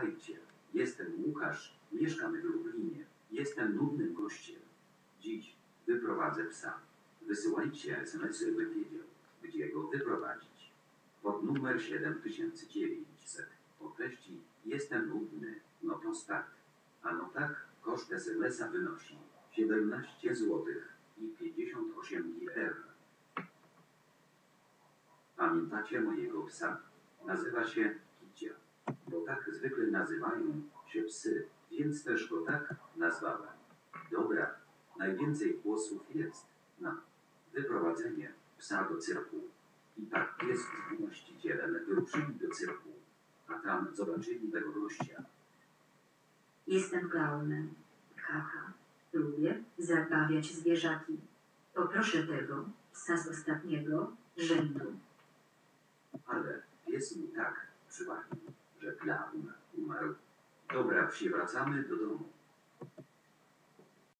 Witajcie, jestem Łukasz, mieszkam w Lublinie. Jestem nudnym gościem. Dziś wyprowadzę psa. Wysyłajcie SMS-y, bym wiedział, gdzie go wyprowadzić. Pod numer 7900. Po treści jestem nudny, no to start. A no tak, koszt SMS-a wynosi 17 zł i 58 gr. Pamiętacie mojego psa? Nazywa się bo tak zwykle nazywają się psy, więc też go tak nazwałem. Dobra, najwięcej głosów jest na wyprowadzenie psa do cyrku. I tak pies z właścicielem wyruszyli do cyrku, a tam zobaczyli tego gościa. Jestem klaunem. Haha. Lubię zabawiać zwierzaki. Poproszę tego psa z ostatniego rzędu. Ale pies mu tak przywalił, Dobra, wsi wracamy do domu.